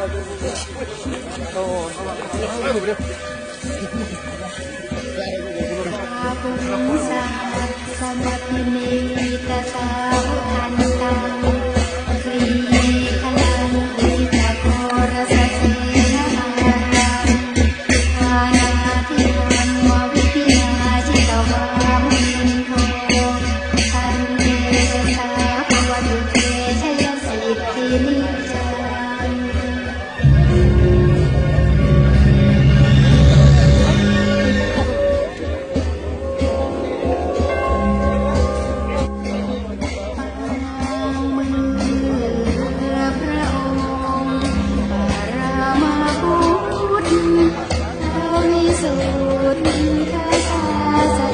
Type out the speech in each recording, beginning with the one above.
Tuh. Aku. Terima kasih.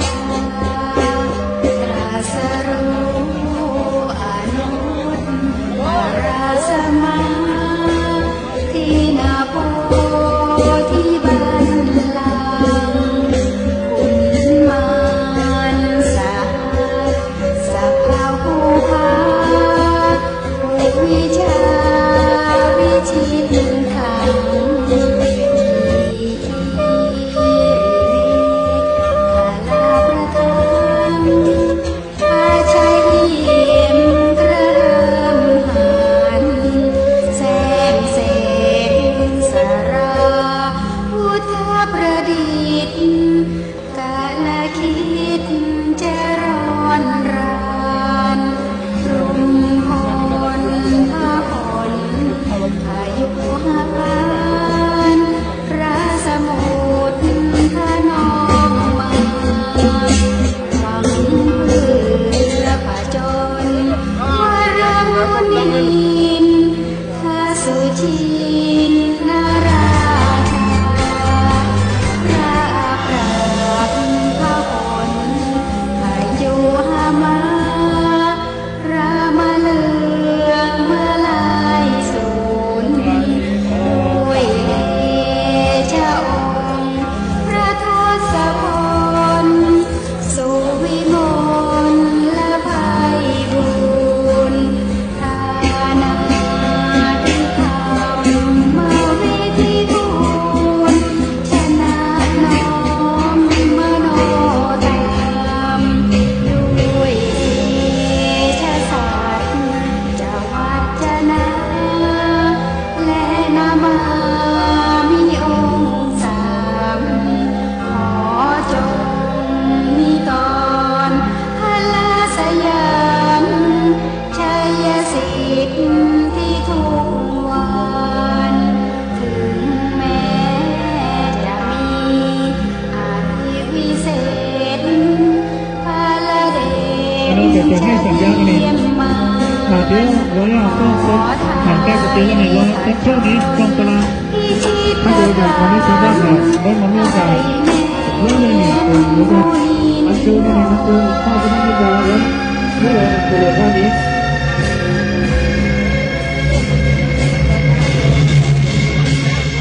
ืยให้สัญญาณนี้อาเดียวเราอยากต้องพบหางแก้วตียังไงว่าเท่านี้กองตลาดถ้าเราอยากทำให้สัญญาณได้มาร่วมกันเรื่องนี้เป็นเรื่องอันเชื่อมั่นคือข้าวที่ไม่ได้แล้วเรื่องตัวเท่านี้